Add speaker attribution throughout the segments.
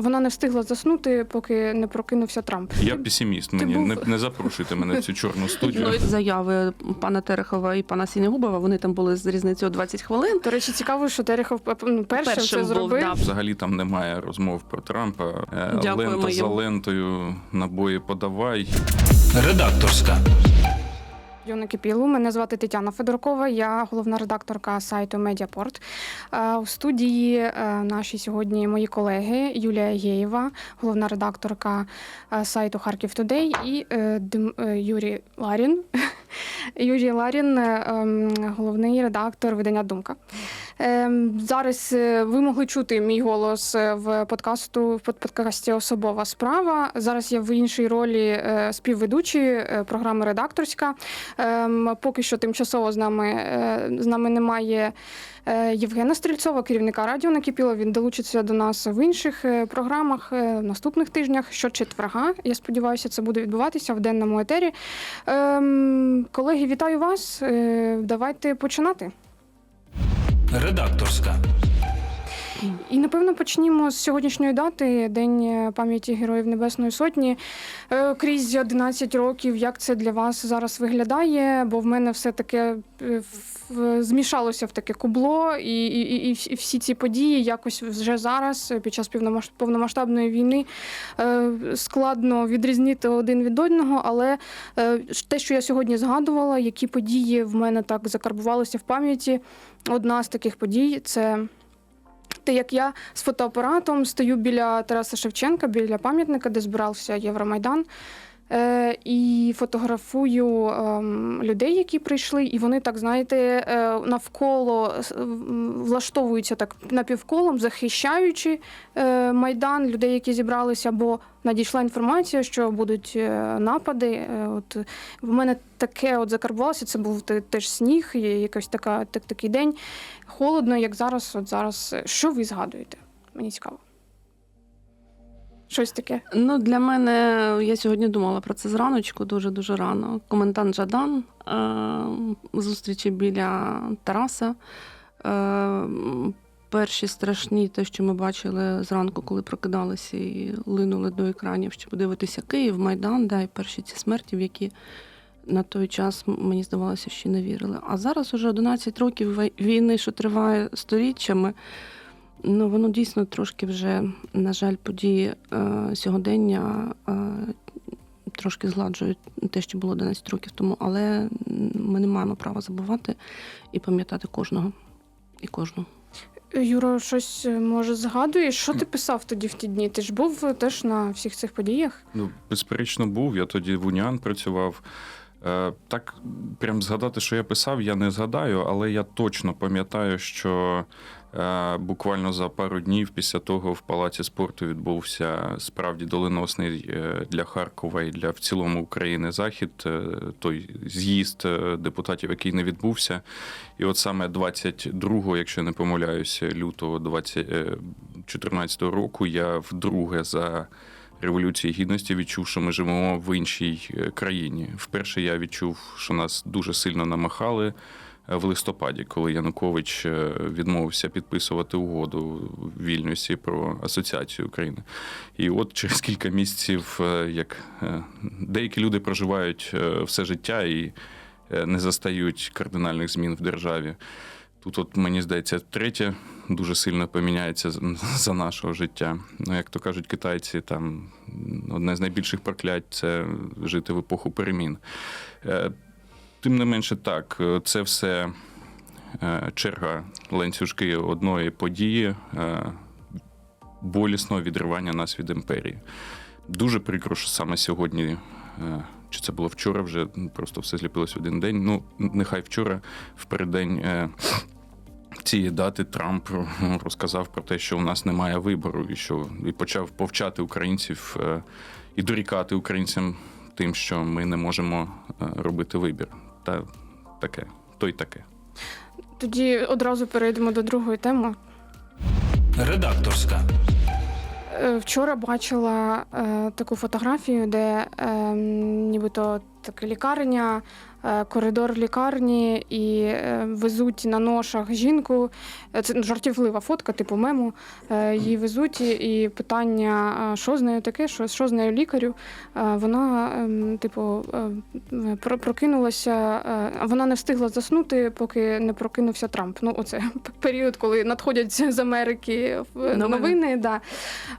Speaker 1: вона не встигла заснути, поки не прокинувся Трамп.
Speaker 2: Я
Speaker 1: Ти-
Speaker 2: песиміст. Мені
Speaker 1: був-
Speaker 2: не, не запрошуйте мене в цю чорну студію.
Speaker 3: Ну, заяви пана Терехова і пана Сінігубова, вони там були з різницею 20 хвилин.
Speaker 1: До речі, цікаво, що Терехов ну, першим,
Speaker 3: Першим
Speaker 1: це
Speaker 3: був,
Speaker 1: зробив.
Speaker 3: да.
Speaker 2: Взагалі там немає розмов про Трампа. Е,
Speaker 3: Дякуємо
Speaker 2: Лента за лентою, набої подавай.
Speaker 4: Редакторська.
Speaker 1: Юна Кипілу. Мене звати Тетяна Федоркова. Я головна редакторка сайту Медіапорт. Е, У студії е, наші сьогодні мої колеги Юлія Єєва, головна редакторка е, сайту Харків Тудей, і Юрій Ларін. Юрій Ларін, ем, головний редактор видання Думка. Ем, Зараз е, ви могли чути мій голос е, в подкасту в подкасті Особова справа. Зараз я в іншій ролі е, співведучої програми редакторська. Ем, Поки що тимчасово з нами з нами немає Євгена Стрільцова, керівника радіо Накипіло. Він долучиться до нас в інших програмах в наступних тижнях. Щочетверга. Я сподіваюся, це буде відбуватися в денному етері. Ем, Колеги, вітаю вас. Давайте починати.
Speaker 4: Редакторська.
Speaker 1: І напевно почнімо з сьогоднішньої дати, День пам'яті Героїв Небесної Сотні. Е, Крізь 11 років, як це для вас зараз виглядає? Бо в мене все таке змішалося в таке кубло, і, і, і, всі- ці події якось вже зараз, е, під час повномасштабної війни, е, складно відрізнити один від одного. Але е, те, що я сьогодні згадувала, які події в мене так закарбувалися в пам'яті. Одна з таких подій це. Те, як я з фотоапаратом стою біля Тараса Шевченка, біля пам'ятника, де збирався Євромайдан, і фотографую ем, людей, які прийшли, і вони так, знаєте, е, навколо влаштовуються так напівколом, захищаючи е, майдан людей, які зібралися, бо надійшла інформація, що будуть е, напади. Е, От в мене таке от закарбувалося. Це був те- теж сніг, і якось така так, такий день. Холодно, як зараз. От зараз. Що ви згадуєте? Мені цікаво. Щось таке.
Speaker 3: Ну, для мене я сьогодні думала про це зраночку, дуже дуже рано. Комендант Жадан е, зустрічі біля Тараса. Е, перші страшні, те, що ми бачили зранку, коли прокидалися і линули до екранів, щоб подивитися Київ, Майдан, да, і перші ці смерті, в які на той час мені здавалося, що не вірили. А зараз уже 11 років війни, що триває сторіччями. Ну, воно дійсно трошки вже, на жаль, події е, сьогодення е, трошки згладжують те, що було 11 років тому, але ми не маємо права забувати і пам'ятати кожного і кожну.
Speaker 1: Юро, щось е, може згадуєш? Що ти писав тоді в ті дні? Ти ж був е, теж на всіх цих подіях?
Speaker 2: Ну, безперечно, був. Я тоді в Уніан працював. Е, Так, прям згадати, що я писав, я не згадаю, але я точно пам'ятаю, що буквально за пару днів після того в палаці спорту відбувся справді доленосний е, для Харкова і для в цілому України захід, е, той з'їзд е, депутатів, який не відбувся. І от саме 22, якщо не помиляюся, лютого 2014 року я вдруге за Революції Гідності відчув, що ми живемо в іншій е, країні. Вперше я відчув, що нас дуже сильно намахали е, в листопаді, коли Янукович е, відмовився підписувати угоду в Вільнюсі про асоціацію України. І от через кілька місяців, е, як е, деякі люди проживають все життя і не застають кардинальних змін в державі. Тут, от мені здається, третє дуже сильно поміняється за нашого життя. Ну, як то кажуть китайці, там одне з найбільших проклять це жити в епоху перемін. Тим не менше, так, е, це все е, черга ланцюжки одної події, е, болісного відривання нас від імперії. Дуже прикро, що саме сьогодні. Чи це було вчора вже просто все зліпилось один день. Ну, нехай вчора, в переддень цієї дати Трамп розказав про те, що у нас немає вибору, і що і почав повчати українців і дорікати українцям тим, що ми не можемо робити вибір. Та таке, то й таке.
Speaker 1: Тоді одразу перейдемо до другої теми.
Speaker 4: Редакторська.
Speaker 1: Е, Вчора бачила е, таку фотографію, де е, нібито таке лікарня, коридор лікарні і е, везуть на ношах жінку. Е, Це жартівлива фотка, типу мему. Е, Її везуть, і питання, що з нею таке, що, що з нею лікарю. Е, Вона, ем, типу, е, прокинулася, е, вона не встигла заснути, поки не прокинувся Трамп. Ну, оце період, коли надходять з Америки
Speaker 3: Новини.
Speaker 1: новини. Да.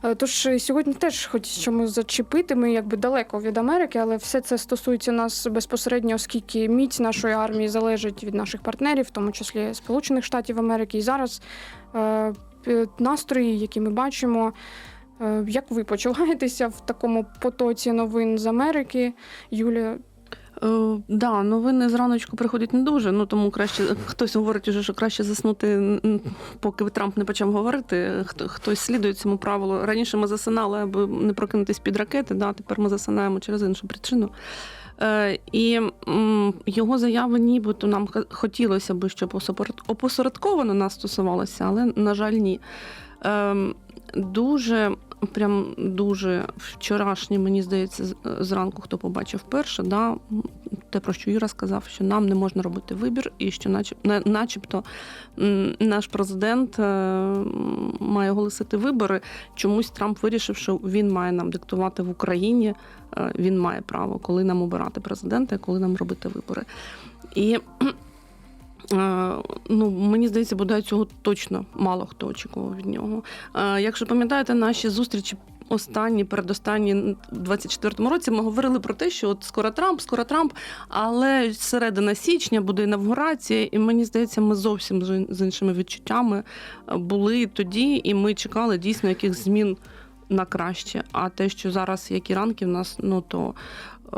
Speaker 1: Е, Тож е, сьогодні теж хоч чомусь зачепити. Ми якби далеко від Америки, але все це стосується нас безпосередньо, оскільки міць нашої армії залежить від наших партнерів, в тому числі Сполучених Штатів Америки. І зараз е, е, настрої, які ми бачимо. Е, Як ви почуваєтеся в такому потоці новин з Америки, Юлія?
Speaker 3: Е, да, новини зраночку приходять не дуже, ну тому краще хтось говорить уже, що краще заснути, поки Трамп не почав говорити. Хто хтось слідує цьому правилу. Раніше ми засинали, аби не прокинутись під ракети. Да, тепер ми засинаємо через іншу причину. Е, і його заяви, нібито нам хотілося б, щоб опосередковано нас стосувалося, але на жаль, ні. Ем, дуже, прям дуже вчорашній, мені здається, зранку, хто побачив перше, да, те, про що Юра сказав, що нам не можна робити вибір, і що, начеб, начебто, наш президент е, має оголосити вибори. Чомусь Трамп вирішив, що він має нам диктувати в Україні. е, Він має право, коли нам обирати президента, коли нам робити вибори. І Е, Ну, мені здається, бодай цього точно мало хто очікував від нього. Е, Якщо пам'ятаєте наші зустрічі. Останні, передостанні в 24-му році ми говорили про те, що от скоро Трамп, скоро Трамп, але середина січня буде інавгурація, і мені здається, ми зовсім з іншими відчуттями е, були тоді, і ми чекали дійсно якихось змін на краще. А те, що зараз які ранки в нас, ну то е,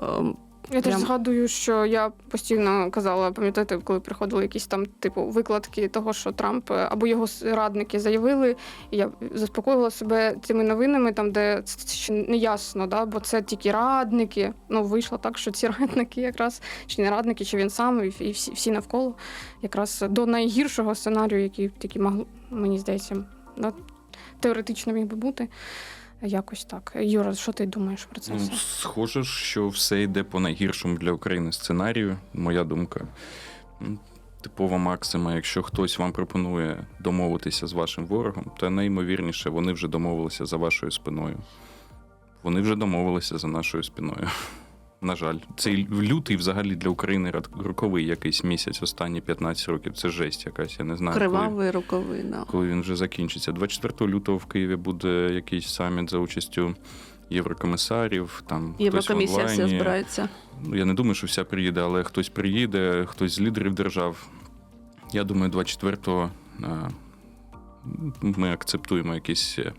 Speaker 1: Я теж
Speaker 3: Прям.
Speaker 1: згадую, що я постійно казала, пам'ятаєте, коли приходили якісь там типу викладки того, що Трамп е, або його радники заявили, і я заспокоювала себе цими новинами, там де це ще не ясно, да, бо це тільки радники. Ну вийшло так, що ці радники якраз чи не радники, чи він сам, і, всі, всі навколо, якраз до найгіршого сценарію, який тільки могло, мені здається, да, теоретично міг би бути. Якось так. Юра, що ти думаєш про це?
Speaker 2: Ну,
Speaker 1: все?
Speaker 2: схоже, що все йде по найгіршому для України сценарію, моя думка. Типова максима, якщо хтось вам пропонує домовитися з вашим ворогом, то найімовірніше вони вже домовилися за вашою спиною. Вони вже домовилися за нашою спиною. На жаль, цей лютий взагалі для України роковий якийсь місяць, останні 15 років. Це жесть якась, я не знаю.
Speaker 3: кривавий роковий. Да.
Speaker 2: коли він вже закінчиться. 24 лютого в Києві буде якийсь саміт за участю єврокомісарів. Там хтось в
Speaker 3: Єврокомісія вся збирається.
Speaker 2: Ну, я не думаю, що вся приїде, але хтось приїде, хтось з лідерів держав. Я думаю, 24-го е, ми акцептуємо якісь е,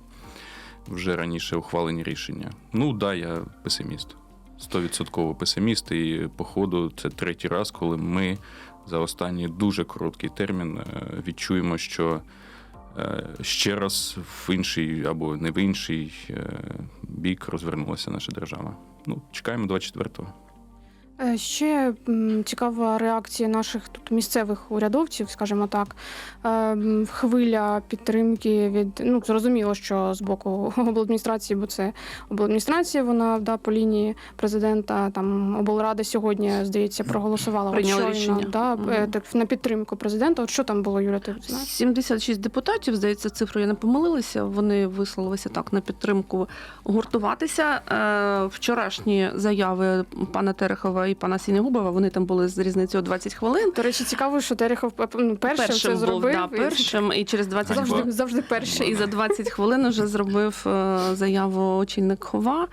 Speaker 2: вже раніше ухвалені рішення. Ну, да, я песиміст. Стовідсотково песиміст. І, походу, це третій раз, коли ми за останній дуже короткий термін е, відчуємо, що е, ще раз в інший або не в інший е, бік розвернулася наша держава. Ну, чекаємо 24-го.
Speaker 1: Е, Ще цікава реакція наших тут місцевих урядовців, скажімо так. Е, Хвиля підтримки від ну зрозуміло, що з боку обладміністрації, бо це обладміністрація, вона да, по лінії президента. Там облрада сьогодні, здається, проголосувала от щойно,
Speaker 3: рішення.
Speaker 1: Да, е, на підтримку президента. От що там було, Юля, ти знаєш?
Speaker 3: 76 депутатів, здається, цифру я не помилилася. Вони висловилися так на підтримку гуртуватися. Вчорашні заяви пана Терехова і пана Сінегубова. вони там були з різницею 20 хвилин.
Speaker 1: До речі, цікаво, що Терехов е, ну, першим, це
Speaker 3: був
Speaker 1: зробив.
Speaker 3: да, першим, і через 20
Speaker 2: завжди
Speaker 3: хвилин.
Speaker 1: Завжди, завжди перший.
Speaker 3: І за 20 хвилин вже зробив е, заяву очільник Хова.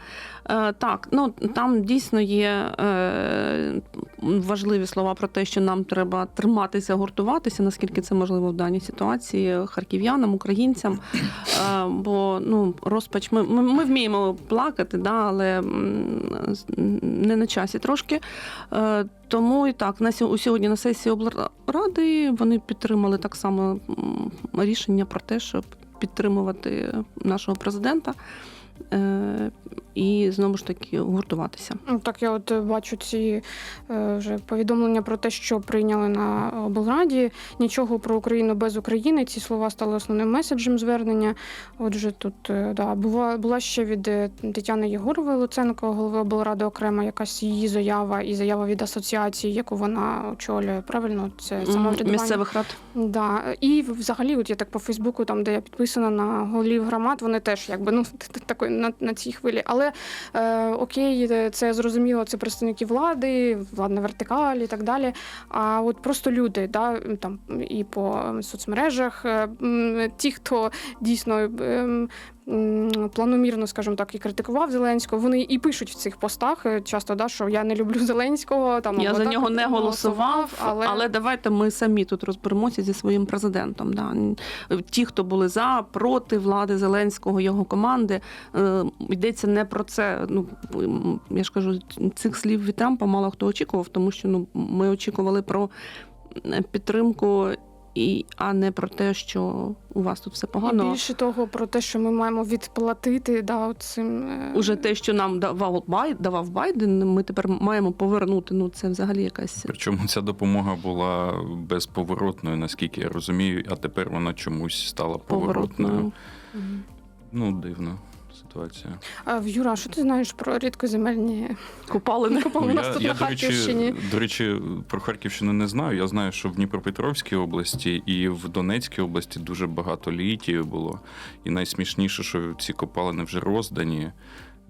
Speaker 3: Е, Так, ну там дійсно є е, важливі слова про те, що нам треба триматися, гуртуватися, наскільки це можливо в даній ситуації харків'янам, українцям. Е, Бо ну, розпач, ми, ми, ми вміємо плакати, да, але не на часі трошки. Тому і так, на сьо- сьогодні на сесії облради вони підтримали так само рішення про те, щоб підтримувати нашого президента. І знову ж таки гуртуватися.
Speaker 1: Ну, Так, я от е, бачу ці е, вже повідомлення про те, що прийняли на облраді. Нічого про Україну без України. Ці слова стали основним меседжем звернення. Отже, тут е, да, була, була ще від Тетяни Єгорової Луценко, голови облради окремо якась її заява і заява від асоціації, яку вона очолює. Правильно, це самоврядування.
Speaker 3: Місцевих рад.
Speaker 1: Да. І взагалі, от я так по Фейсбуку, там де я підписана на голів громад, вони теж якби ну такої на, на цій хвилі. Але е, окей, е, це зрозуміло, це представники влади, владна вертикаль і так далі. А от просто люди, да, там і по соцмережах, е, ті, хто дійсно. Планомірно, скажімо так, і критикував Зеленського. Вони і пишуть в цих постах е, часто, да, що я не люблю Зеленського. Там
Speaker 3: Я
Speaker 1: або
Speaker 3: за
Speaker 1: так,
Speaker 3: нього не голосував, але...
Speaker 1: але
Speaker 3: давайте ми самі тут розберемося зі своїм президентом. Да. Ті, хто були за, проти влади Зеленського, його команди, е, йдеться не про це. Ну я ж кажу, цих слів від Трампа мало хто очікував, тому що ну ми очікували про підтримку. І, а не про те, що у вас тут все
Speaker 1: І
Speaker 3: погано.
Speaker 1: більше того, про те, що ми маємо відплатити да, цим
Speaker 3: Уже те, що нам давав Бай, давав Байден, ми тепер маємо повернути. Ну це взагалі якась
Speaker 2: Причому ця допомога була безповоротною, наскільки я розумію, а тепер вона чомусь стала поворотною.
Speaker 3: поворотною.
Speaker 2: Ну, дивна ситуація.
Speaker 1: А, в Юра, що ти знаєш про рідкоземельні
Speaker 3: Купали
Speaker 1: купали
Speaker 2: Ну, я, я
Speaker 1: на
Speaker 2: до, речі, до речі, про Харківщину не знаю. Я знаю, що в Дніпропетровській області і в Донецькій області дуже багато літію було. І найсмішніше, що ці копалини вже роздані.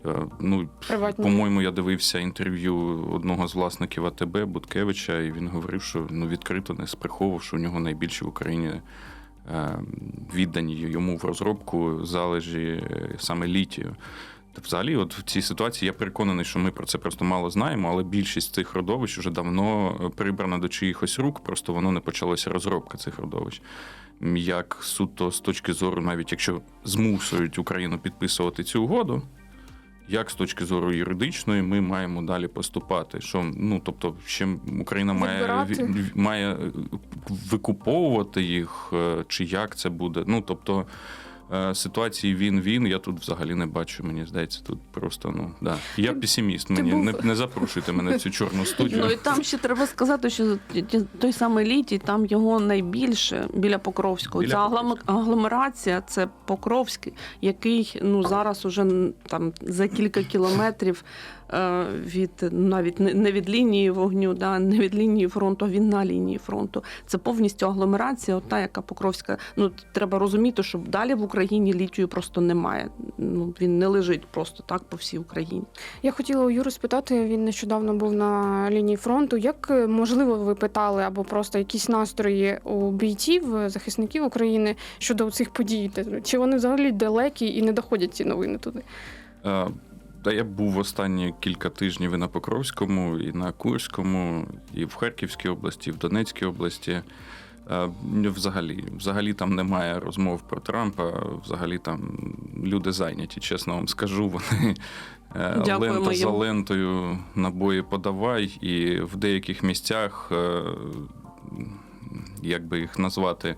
Speaker 2: Е, Ну,
Speaker 1: Приватні.
Speaker 2: по-моєму, я дивився інтерв'ю одного з власників АТБ Буткевича, і він говорив, що ну відкрито не сприховував, що у нього найбільші в Україні віддані йому в розробку залежі е, саме літію. Взагалі, от в цій ситуації я переконаний, що ми про це просто мало знаємо, але більшість цих родовищ вже давно е, прибрана до чиїхось рук, просто воно не почалася розробка цих родовищ. Як суто з точки зору, навіть якщо змусують Україну підписувати цю угоду, як з точки зору юридичної ми маємо далі поступати? Що ну тобто, ще Україна має має е, викуповувати їх, е, чи як це буде? Ну тобто. Е, Ситуації він-він, я тут взагалі не бачу. Мені здається, тут просто ну да. Я песиміст. Мені
Speaker 1: був-
Speaker 2: не, не запрошуйте мене в цю чорну студію.
Speaker 3: Ну і там ще треба сказати, що той самий літій, там його найбільше біля Покровського.
Speaker 2: Біля
Speaker 3: Ця агломерація це Покровський, який ну зараз уже там за кілька кілометрів від навіть не від лінії вогню, да, не від лінії фронту, а він на лінії фронту. Це повністю агломерація, от та, яка Покровська. Ну треба розуміти, що далі в Україні літію просто немає. Ну він не лежить просто так по всій Україні.
Speaker 1: Я хотіла у Юри спитати, він нещодавно був на лінії фронту. Як е, можливо ви питали або просто якісь настрої у бійців, е, захисників України щодо цих подій? Чи вони взагалі далекі і не доходять ці новини туди?
Speaker 2: Е, Та я був останні кілька тижнів і на Покровському, і на Курському, і в Харківській області, і в Донецькій області. Е, Взагалі, взагалі там немає розмов про Трампа. Взагалі там люди зайняті, чесно вам скажу. Вони е,
Speaker 3: Дякуємо
Speaker 2: лента за лентою набої подавай, і в деяких місцях, е, як би їх назвати,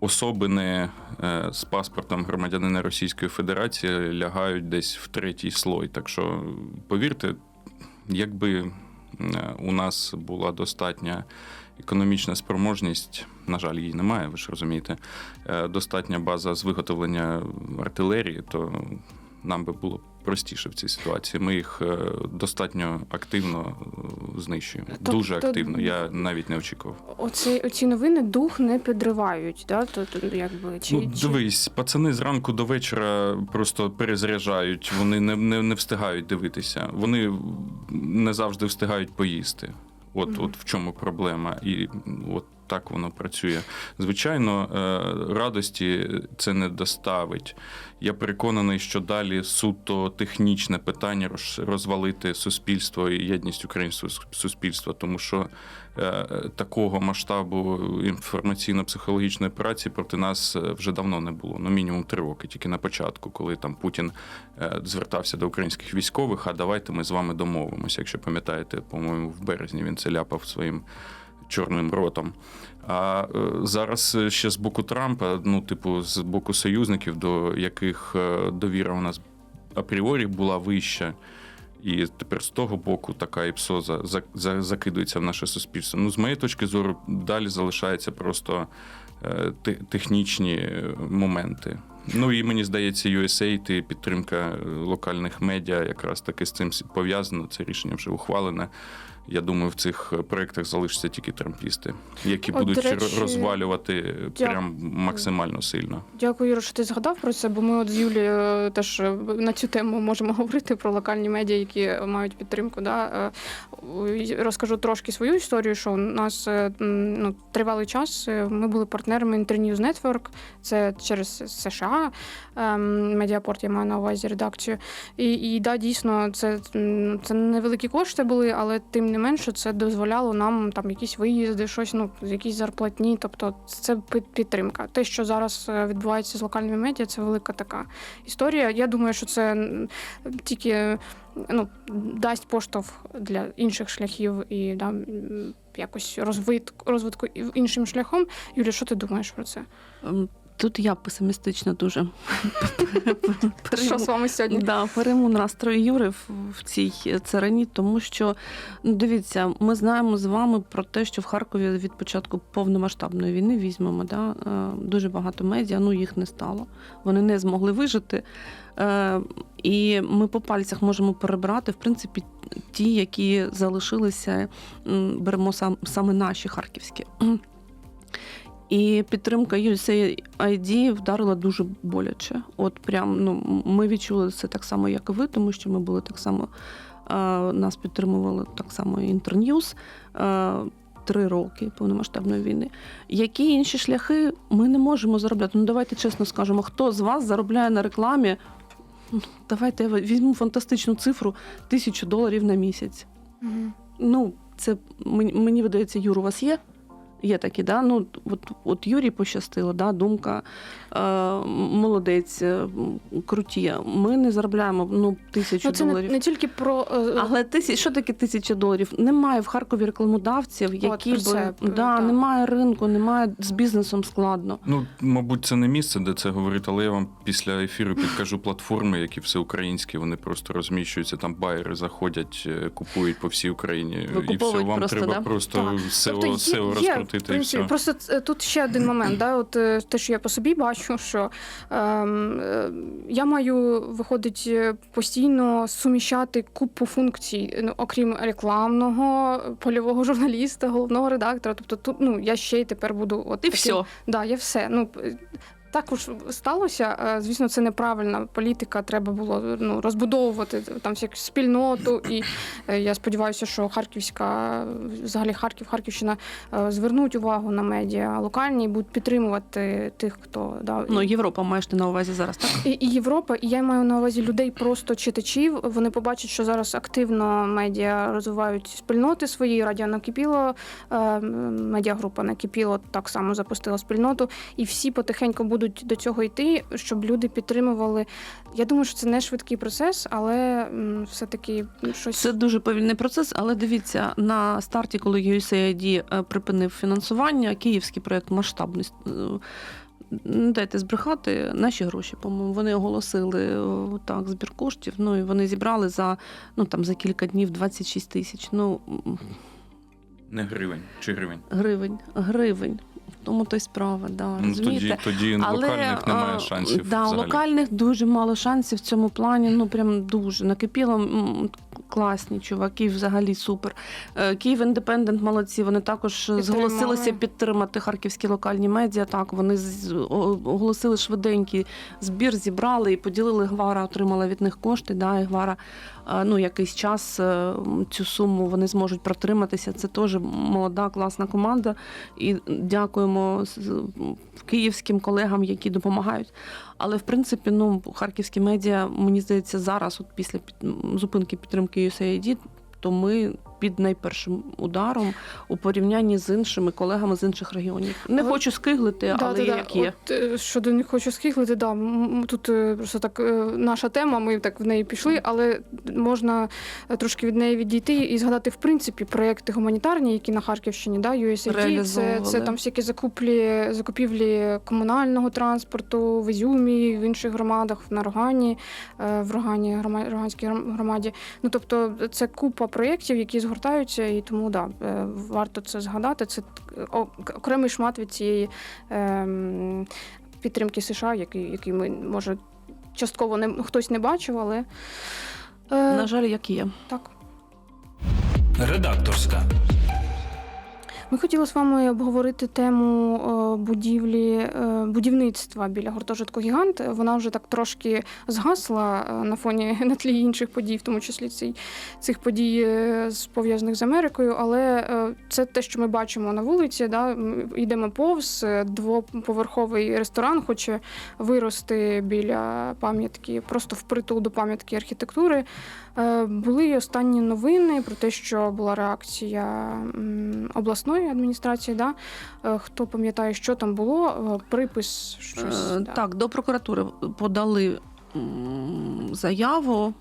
Speaker 2: особини е, з паспортом громадянина Російської Федерації лягають десь в третій слой. Так що, повірте, якби е, у нас була достатня економічна спроможність, на жаль, її немає, ви ж розумієте, е, достатня база з виготовлення артилерії, то нам би було простіше в цій ситуації. Ми їх е, достатньо активно е, знищуємо.
Speaker 1: Тобто-
Speaker 2: Дуже активно. Я навіть не очікував.
Speaker 1: Оці, оці новини дух не підривають, да? То, то, якби, чи,
Speaker 2: ну,
Speaker 1: чи...
Speaker 2: дивись, пацани зранку до вечора просто перезаряджають, вони не, не, не встигають дивитися. Вони не завжди встигають поїсти. От,
Speaker 1: Мгм.
Speaker 2: от в чому проблема. І от так воно працює. Звичайно, е, радості це не доставить. Я переконаний, що далі суто технічне питання розвалити суспільство і єдність українського суспільства, тому що е, такого масштабу інформаційно-психологічної операції проти нас е, вже давно не було. Ну, мінімум три роки, тільки на початку, коли там Путін звертався до українських військових. А давайте ми з вами домовимося. Якщо пам'ятаєте, по-моєму, в березні він це ляпав своїм чорним ротом. А е, зараз е, ще з боку Трампа, ну, типу, з боку союзників, до яких е, довіра у нас апріорі була вища. І тепер з того боку така ІПСО за, за, за- закидується в наше суспільство. Ну, з моєї точки зору, далі залишаються просто технічні моменти. Ну і мені здається, USAID підтримка локальних медіа якраз таки з цим пов'язано. Це рішення вже ухвалене. Я думаю, в цих проєктах залишаться тільки трампісти, які
Speaker 1: От,
Speaker 2: будуть
Speaker 1: речі,
Speaker 2: розвалювати
Speaker 1: дя-
Speaker 2: прям максимально сильно.
Speaker 1: Дякую, Юро, що ти згадав про це, бо ми от з Юлією теж е, на цю тему можемо говорити про локальні медіа, які мають підтримку. Да? Е, Розкажу трошки свою історію, що у нас е, ну, тривалий час е, ми були партнерами Internews Network, це через США. ем, Медіапорт я маю на увазі редакцію. І, і да, дійсно, це, це невеликі кошти були, але тим не менше це дозволяло нам там якісь виїзди, щось, ну, якісь зарплатні. Тобто це під- підтримка. Те, що зараз е, відбувається з локальними медіа, це велика така історія. Я думаю, що це тільки ну, дасть поштовх для інших шляхів і да, якось розвитку, розвитку іншим шляхом. Юлія, що ти думаєш про це?
Speaker 3: Тут я песимістично дуже
Speaker 1: Що з вами сьогодні?
Speaker 3: Да, перейму настрої Юри в, в цій царині, тому що ну, дивіться, ми знаємо з вами про те, що в Харкові від початку повномасштабної війни візьмемо, да, е, дуже багато медіа, ну їх не стало. Вони не змогли вижити. Е, І ми по пальцях можемо перебрати, в принципі, ті, які залишилися, беремо сам, саме наші харківські. І підтримка USAID вдарила дуже боляче. От прям ну ми відчули це так само, як і ви, тому що ми були так само. Нас підтримували так само і Інтерньюз три роки повномасштабної війни. Які інші шляхи ми не можемо заробляти? Ну давайте чесно скажемо, хто з вас заробляє на рекламі? Ну, Давайте я візьму фантастичну цифру тисячу доларів на місяць.
Speaker 1: Мгм.
Speaker 3: Ну, це мені, мені видається, Юр, у вас є? Є такі, да? Ну, от, от Юрій пощастило, да? думка молодець, е, круті. Ми не заробляємо ну, тисячу
Speaker 1: Ну, це не,
Speaker 3: доларів.
Speaker 1: не тільки про е,
Speaker 3: Але тисяч, що таке тисяча доларів? Немає в Харкові рекламодавців, які
Speaker 1: про
Speaker 3: б
Speaker 1: це,
Speaker 3: да,
Speaker 1: так.
Speaker 3: немає ринку, немає з бізнесом складно.
Speaker 2: Ну, мабуть, це не місце, де це говорити, але я вам після ефіру підкажу платформи, які всеукраїнські, вони просто розміщуються, там байери заходять, е, купують по всій Україні. І все, вам
Speaker 3: просто,
Speaker 2: треба
Speaker 3: да?
Speaker 2: просто. SEO,
Speaker 1: Тобто
Speaker 2: SEO
Speaker 1: є, в
Speaker 2: розкрутити і все.
Speaker 1: Просто тут ще один момент. Да? От, е, те, що я по собі бачу, що ем, е, я маю, виходить, е, постійно суміщати купу функцій, ну, окрім рекламного, польового журналіста, головного редактора. Тобто тут ну, я ще й тепер буду от
Speaker 3: І
Speaker 1: таким-
Speaker 3: все.
Speaker 1: Да, я все. Ну, п- так уж сталося. Е, Звісно, це неправильна політика. Треба було ну, розбудовувати там всяку спільноту. І е, я сподіваюся, що Харківська, взагалі Харків, Харківщина е, звернуть увагу на медіа локальні і будуть підтримувати тих, хто да,
Speaker 3: Ну, Європа маєш ти на увазі зараз, так?
Speaker 1: і, і Європа, і я маю на увазі людей, просто читачів. Вони побачать, що зараз активно медіа розвивають спільноти свої. Радіо накипіло, медіагрупа накипіло, так само запустила спільноту, і всі потихеньку будуть до цього йти, щоб люди підтримували. Я думаю, що це не швидкий процес, але все-таки щось
Speaker 3: Це дуже повільний процес, але дивіться, на старті, коли USAID е, припинив фінансування, київський проєкт масштабний. е, Не дайте збрехати наші гроші, по-моєму, вони оголосили так збір коштів. Ну і вони зібрали за ну там за кілька днів 26 тисяч. Ну
Speaker 2: Не гривень чи гривень.
Speaker 3: гривень, гривень. Тому то й справа, да,
Speaker 2: Ну,
Speaker 3: розумієте?
Speaker 2: тоді, тоді локальних немає шансів.
Speaker 3: Да,
Speaker 2: взагалі.
Speaker 3: локальних дуже мало шансів в цьому плані. Ну прям дуже накипіло. Класні чуваки, взагалі супер. Е, Київ Індепендент молодці. Вони також
Speaker 1: Підтримали.
Speaker 3: зголосилися підтримати харківські локальні медіа. Так, вони оголосили швиденький збір, зібрали і поділили. Гвара отримала від них кошти. Да, і Гвара е, ну, якийсь час е, цю суму вони зможуть протриматися. Це теж молода, класна команда. І дякуємо київським колегам, які допомагають. Але в принципі, ну харківські медіа, мені здається, зараз, от після зупинки підтримки USAID, то ми під найпершим ударом у порівнянні з іншими колегами з інших регіонів. Не
Speaker 1: Але-
Speaker 3: хочу скиглити, але
Speaker 1: да,
Speaker 3: є
Speaker 1: да.
Speaker 3: як є.
Speaker 1: От, е, щодо не хочу скиглити, да. Тут е, просто так е, наша тема, ми так в неї пішли, але можна трошки від неї відійти і згадати в принципі проекти гуманітарні, які на Харківщині, да, USAID, це, це там всякі закуплі, закупівлі комунального транспорту в Ізюмі, в інших громадах, на Рогані, в Рогані, Роганській громаді. Ну тобто це купа проєктів, які згортаються, і тому да, е, варто це згадати. Це е, окремий шмат від цієї ем, підтримки США, який, який ми може частково не хтось не бачив, але е,
Speaker 3: На жаль, як є.
Speaker 1: так.
Speaker 4: Редакторська.
Speaker 1: Ми хотіли з вами обговорити тему е, будівлі е, будівництва біля гуртожитку Гігант. Вона вже так трошки згасла е, на фоні на тлі інших подій, в тому числі цей, цих подій пов'язаних з Америкою. Але це те, що ми бачимо на вулиці. Да? Йдемо повз двоповерховий ресторан, хоче вирости біля пам'ятки, просто впритул до пам'ятки архітектури. Були й останні новини про те, що була реакція м, обласної адміністрації. Да? Е, Хто пам'ятає, що там було? Е, Припис щось.
Speaker 3: Е,
Speaker 1: да.
Speaker 3: Так, до прокуратури подали заяву,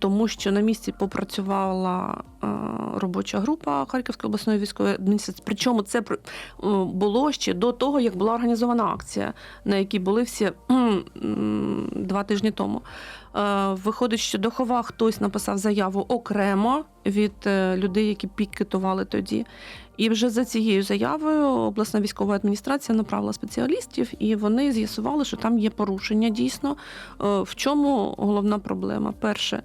Speaker 3: тому що на місці попрацювала робоча група Харківської обласної військової адміністрації. Причому це було ще до того, як була організована акція, на якій були всі два тижні тому. Виходить, що до хова хтось написав заяву окремо від людей, які пікетували тоді. І вже за цією заявою обласна військова адміністрація направила спеціалістів, і вони з'ясували, що там є порушення дійсно. Е, В чому головна проблема? Перше,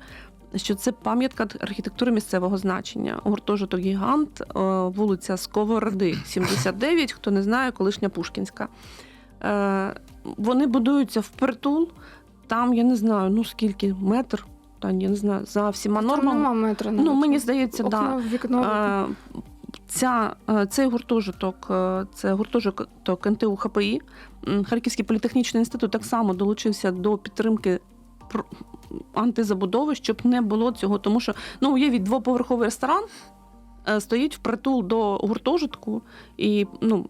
Speaker 3: що це пам'ятка архітектури місцевого значення. Гуртожиток гігант, е, вулиця Сковороди, 79, хто не знає, колишня Пушкінська. Е, Вони будуються впритул. Там я не знаю, ну скільки метр, та я не знаю, за всіма
Speaker 1: Там
Speaker 3: нормами.
Speaker 1: нема метра.
Speaker 3: Ну, мені здається,
Speaker 1: Окно,
Speaker 3: да.
Speaker 1: вікно.
Speaker 3: Ця, е, цей гуртожиток, е, це гуртожиток НТУ ХПІ. Харківський політехнічний інститут так само долучився до підтримки антизабудови, щоб не було цього. Тому що ну, уявіть, двоповерховий ресторан е, стоїть впритул до гуртожитку, і ну,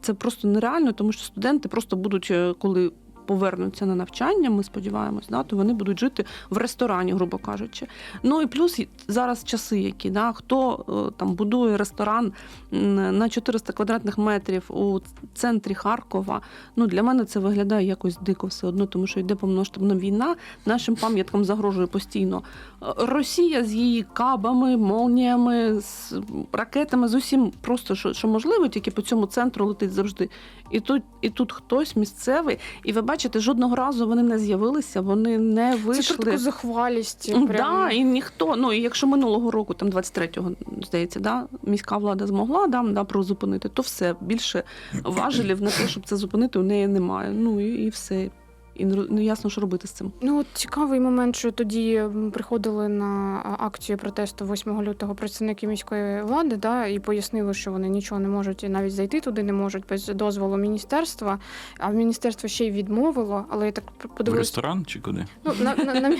Speaker 3: це просто нереально, тому що студенти просто будуть, коли повернуться на навчання, ми сподіваємось, да, то вони будуть жити в ресторані, грубо кажучи. Ну і плюс зараз часи, які да, хто е, там будує ресторан на 400 квадратних метрів у центрі Харкова. Ну для мене це виглядає якось дико все одно, тому що йде повномасштабна війна. Нашим пам'яткам загрожує постійно Е, Росія з її кабами, молніями, з ракетами, з усім просто що, що можливо, тільки по цьому центру летить завжди. І тут, і тут хтось місцевий, і ви бачите, жодного разу вони не з'явилися, вони не вийшли.
Speaker 1: Це таку захвалість. Прям.
Speaker 3: Да, і ніхто. Ну і якщо минулого року, там 23-го, здається, да, міська влада змогла да, да, прозупинити, то все більше важелів на те, щоб це зупинити, у неї немає. Ну і, і все. І не, не ясно, що робити з цим.
Speaker 1: Ну, от цікавий момент, що тоді приходили на акцію протесту 8 лютого представники міської влади, да, і пояснили, що вони нічого не можуть і навіть зайти туди не можуть без дозволу міністерства. А міністерство ще й відмовило, але я так
Speaker 2: В ресторан чи куди?
Speaker 1: Ну, на, на, на, на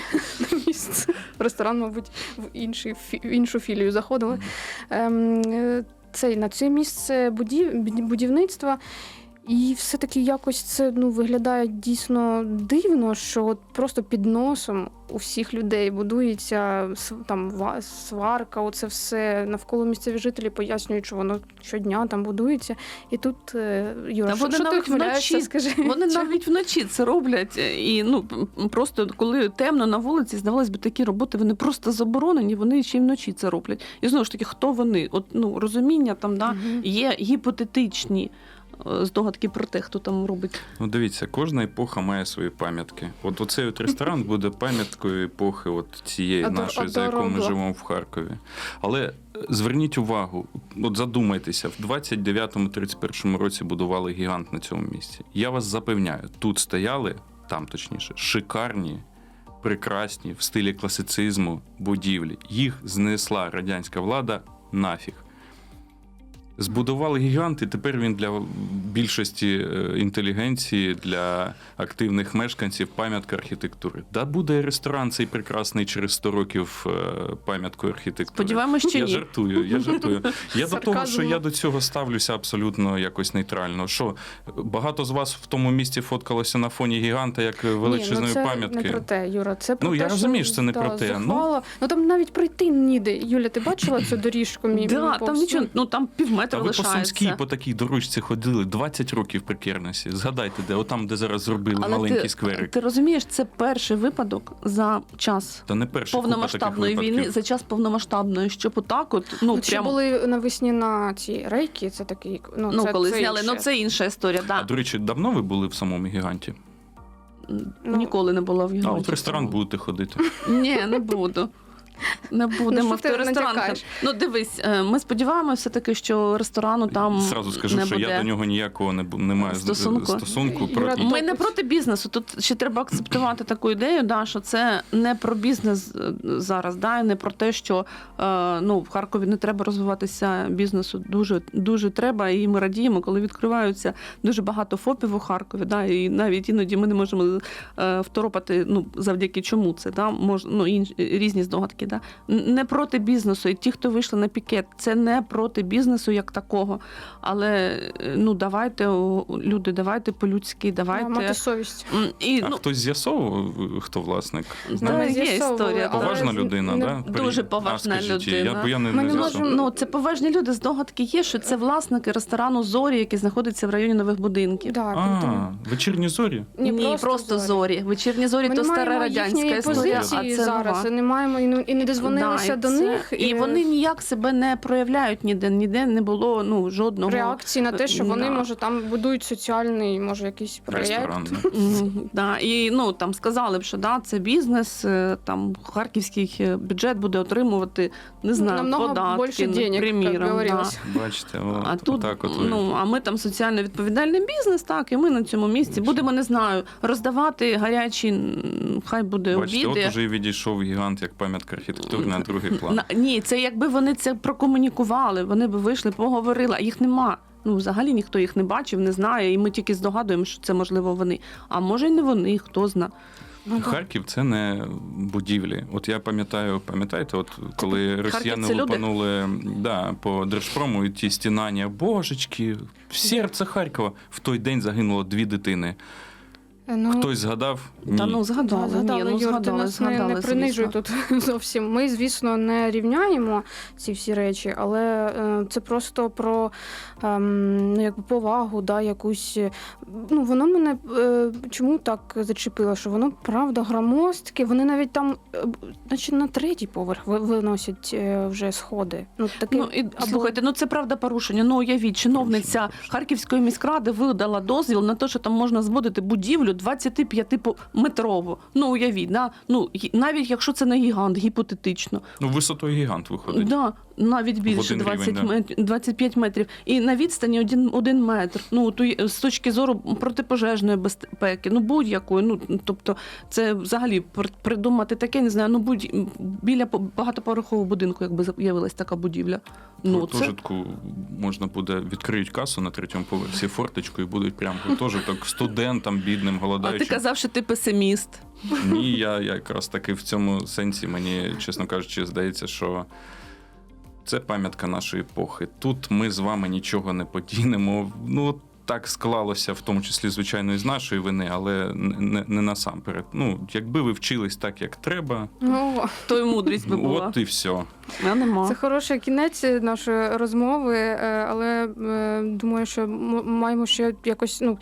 Speaker 1: місце. В ресторан, мабуть, в, інший, в іншу філію заходили. Ем, е, це, на це місце будів, будівництва. І все-таки якось це ну, виглядає дійсно дивно, що от просто під носом у всіх людей будується там сварка, оце все навколо місцеві жителі пояснюють, що воно щодня там будується. І тут е, Юра,
Speaker 3: Та
Speaker 1: що,
Speaker 3: вони
Speaker 1: що
Speaker 3: навіть вночі-
Speaker 1: скажи?
Speaker 3: Вони навіть вночі це роблять. І ну просто коли темно на вулиці, здавалось би, такі роботи вони просто заборонені. Вони ще й вночі це роблять. І знову ж таки, хто вони? От ну розуміння там да
Speaker 1: Мгм.
Speaker 3: є гіпотетичні здогадки про те, хто там робить.
Speaker 2: Ну, дивіться, кожна епоха має свої пам'ятки. От оцей от ресторан буде пам'яткою епохи от цієї
Speaker 1: А
Speaker 2: нашої,
Speaker 1: а
Speaker 2: за якою ми живемо в Харкові. Але е, зверніть увагу, от задумайтеся, в 29-31 році будували гігант на цьому місці. Я вас запевняю, тут стояли, там точніше, шикарні. Прекрасні в стилі класицизму будівлі. Їх знесла радянська влада нафіг. Збудували гігант, і тепер він для більшості е, інтелігенції, для активних мешканців пам'ятка архітектури. Да буде ресторан цей прекрасний через 100 років е, пам'яткою архітектури.
Speaker 3: Сподіваємось, що
Speaker 2: я
Speaker 3: ні.
Speaker 2: жартую, я жартую. Я до того, що я до цього ставлюся абсолютно якось нейтрально. Що багато з вас в тому місці фоткалося на фоні гіганта як величезної
Speaker 1: Ні, ну це
Speaker 2: пам'ятки.
Speaker 1: Не про те, Юра. Це про
Speaker 2: Ну,
Speaker 1: те,
Speaker 2: я розумію, що це не
Speaker 1: да,
Speaker 2: про те. Ну.
Speaker 1: Ну там навіть пройти ніде. Юля, ти бачила цю доріжку? Мій
Speaker 3: Да, там нічого, ну там півметра
Speaker 2: Та ви по. Сумській по такій дорожці ходили 20 років при Кернесі. Згадайте, де отам, де зараз зробили маленький
Speaker 3: ти,
Speaker 2: скверик.
Speaker 3: ти розумієш, це перший випадок за час
Speaker 2: Та не перший
Speaker 3: повномасштабної війни, за час повномасштабної, щоб отак, от ну
Speaker 1: От ще
Speaker 3: прям
Speaker 1: були навесні на ці рейки, це такий, ну,
Speaker 3: ну
Speaker 1: це,
Speaker 3: коли
Speaker 1: це
Speaker 3: зняли.
Speaker 1: інше.
Speaker 3: Ну це інша історія.
Speaker 2: А до речі, давно ви були в самому гіганті?
Speaker 3: Ну, Ніколи не була в
Speaker 2: гіганті.
Speaker 3: А
Speaker 2: от в ресторан будете ходити.
Speaker 3: Ні, не буду. Не будемо
Speaker 1: що
Speaker 3: в той ресторан. Ну дивись, е, ми сподіваємося все-таки, що ресторану там
Speaker 2: Зразу скажу,
Speaker 3: не
Speaker 2: що
Speaker 3: буде.
Speaker 2: я до нього ніякого не не маю
Speaker 3: Стосунку?
Speaker 2: стосунку. Про...
Speaker 1: Ну,
Speaker 3: Ми не проти бізнесу. Тут ще треба акцептувати таку ідею, да, що це не про бізнес е, зараз, да, і не про те, що е, ну, в Харкові не треба розвиватися бізнесу. Дуже дуже треба, і ми радіємо, коли відкриваються дуже багато ФОПів у Харкові. Да, і навіть іноді ми не можемо второпати, ну завдяки чому це. Да, мож, ну, інш, різні здогадки. Да. Не проти бізнесу. І ті, хто вийшли на пікет, це не проти бізнесу як такого. Але е, ну давайте, люди, давайте по-людськи, давайте.
Speaker 1: мати совість.
Speaker 3: І,
Speaker 2: А
Speaker 3: ну,
Speaker 2: хтось з'ясовував, хто власник?
Speaker 3: Да, є історія,
Speaker 2: Поважна людина,
Speaker 1: не-
Speaker 2: да?
Speaker 3: Дуже поважна
Speaker 2: а,
Speaker 3: людина.
Speaker 2: Я, бо я не,
Speaker 1: Ми
Speaker 2: не
Speaker 1: можемо-
Speaker 3: ну, це поважні люди. Здогадки є, що це власники ресторану Зорі, який знаходиться в районі нових будинків.
Speaker 1: Да,
Speaker 2: А,
Speaker 1: там-
Speaker 2: вечірні зорі?
Speaker 3: Ні, просто, зорі. Вечірні зорі
Speaker 1: Ми
Speaker 3: то стара радянська історія. а це
Speaker 1: зараз. І не маємо і не, дозвонилися
Speaker 3: Да, і
Speaker 1: до
Speaker 3: це-
Speaker 1: них.
Speaker 3: І вони ніяк себе не проявляють ніде, ніде не було ну, жодного.
Speaker 1: реакції на те, що вони
Speaker 3: Да.
Speaker 1: може там будують соціальний, може якийсь проєкт.
Speaker 2: Да.
Speaker 3: І ну там сказали б, що да, це бізнес, е, там харківський е, бюджет буде отримувати не знаю,
Speaker 1: Намного
Speaker 3: податки,
Speaker 1: більше
Speaker 3: ну,
Speaker 1: денег, як
Speaker 3: приміром, да.
Speaker 2: Бачите, о,
Speaker 3: А тут
Speaker 2: так от
Speaker 3: ну а ми там соціально відповідальний бізнес, так і ми на цьому місці будемо не знаю роздавати гарячі, хай буде
Speaker 2: Бачите,
Speaker 3: обіди.
Speaker 2: от уже і відійшов гігант як пам'ятка архітектури на другий план.
Speaker 3: На- ні, це якби вони це прокомунікували, вони б вийшли, поговорили, а їх нема. Ну, взагалі ніхто їх не бачив, не знає, і ми тільки здогадуємо, що це можливо вони. А може, й не вони, хто зна.
Speaker 1: Ну.
Speaker 2: Харків це не будівлі. От я пам'ятаю, пам'ятаєте, от коли росіяни
Speaker 3: це люди?
Speaker 2: лупанули да, по держпрому і ті стінання, божечки, в серце Харкова. В той день загинуло дві дитини.
Speaker 1: Ну,
Speaker 2: Хтось згадав? Ні.
Speaker 3: Та ну згадали,
Speaker 1: згадали,
Speaker 3: ні, ну
Speaker 1: Юр, ти
Speaker 3: згадали,
Speaker 1: нас не,
Speaker 3: згадали,
Speaker 1: не принижуй
Speaker 3: звісно.
Speaker 1: тут зовсім. Ми, звісно, не рівняємо ці всі речі, але е, це просто про ем, ну, якби повагу, да, якусь. е, Ну, воно мене е, чому так зачепило, що воно правда громоздке. Вони навіть там, е, наче на третій поверх виносять е, вже сходи. Ну, таке,
Speaker 3: Ну, і,
Speaker 1: або-
Speaker 3: Слухайте, ну це правда порушення. Ну уявіть, чиновниця Харківської міськради видала дозвіл на те, що там можна зводити будівлю 25-метрову. Ну уявіть, да? ну, навіть якщо це не гігант, гіпотетично.
Speaker 2: Ну, висотою гігант виходить.
Speaker 3: Да, навіть більше 20
Speaker 2: рівень, да.
Speaker 3: 25 метрів. І на відстані один, один метр. Ну, то з точки зору протипожежної безпеки, ну будь-якої. Ну, тобто, це взагалі придумати таке, не знаю, ну будь біля багатоповерхового будинку, якби з'явилась така будівля.
Speaker 2: Ну, в
Speaker 3: це...
Speaker 2: можна буде відкриють касу на третьому поверсі форточку і будуть прям гуртожиток студентам, бідним,
Speaker 3: А ти
Speaker 2: голодаючим.
Speaker 3: казав, що ти песиміст.
Speaker 2: Ні, я якраз таки в цьому сенсі мені, чесно кажучи, здається, що це пам'ятка нашої епохи. Тут ми з вами нічого не подінемо. Ну, так склалося, в тому числі, звичайно, і з нашої вини, але не, не, не насамперед. Ну, якби ви вчились так, як треба,
Speaker 1: Ну,
Speaker 3: То й мудрість би була.
Speaker 2: от і все.
Speaker 3: А нема.
Speaker 1: Це хороший кінець нашої розмови, е, але е, думаю, що м- маємо ще якось ну,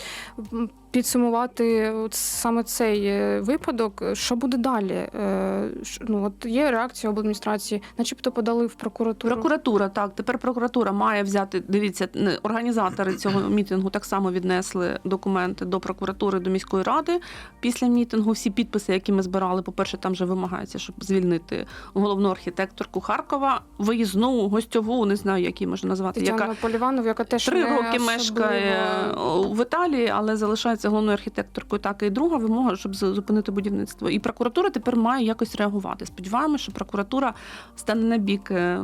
Speaker 1: підсумувати от саме цей е, випадок. Що буде далі? Е, Ну, от є реакція обладміністрації, начебто подали в прокуратуру.
Speaker 3: Прокуратура, так, тепер прокуратура має взяти. Дивіться, організатори цього мітингу так само віднесли документи до прокуратури, до міської ради. Після мітингу всі підписи, які ми збирали, по-перше, там вже вимагається, щоб звільнити головну архітекторку Харкова, виїзну, гостьову, не знаю, як її можна назвати,
Speaker 1: Тетяна
Speaker 3: яка
Speaker 1: Поліванов, яка теж
Speaker 3: три роки
Speaker 1: особливо-
Speaker 3: мешкає в Італії, але залишається вважається головною архітекторкою, так і друга вимога, щоб зупинити будівництво. І прокуратура тепер має якось реагувати. Сподіваємося, що прокуратура стане на бік е,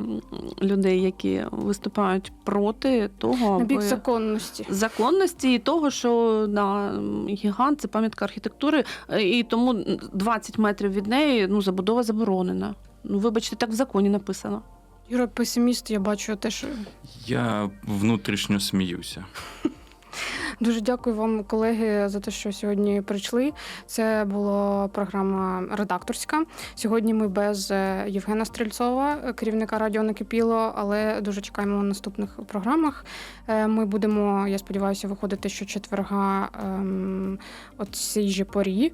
Speaker 3: людей, які виступають проти того,
Speaker 1: На бік
Speaker 3: аби-
Speaker 1: законності.
Speaker 3: законності і того, що да, гігант це пам'ятка архітектури, е, і тому 20 метрів від неї ну, забудова заборонена. Ну, вибачте, так в законі написано.
Speaker 1: Юра, песиміст, я бачу теж.
Speaker 2: Я внутрішньо сміюся.
Speaker 1: Дуже дякую вам, колеги, за те, що сьогодні прийшли. Це була програма редакторська. Сьогодні ми без е, Євгена Стрільцова, керівника радіо Накипіло, але дуже чекаємо в наступних програмах. Е, Ми будемо, я сподіваюся, виходити щочетверга ем, от цій же порі.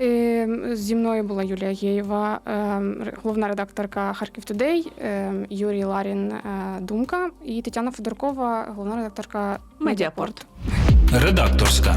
Speaker 1: Е, Зі мною була Юлія Єєва, ем, головна редакторка Харків Тудей, ем, Юрій Ларін е, Думка і Тетяна Федоркова, головна редакторка
Speaker 3: Медіапорт.
Speaker 4: Редакторська.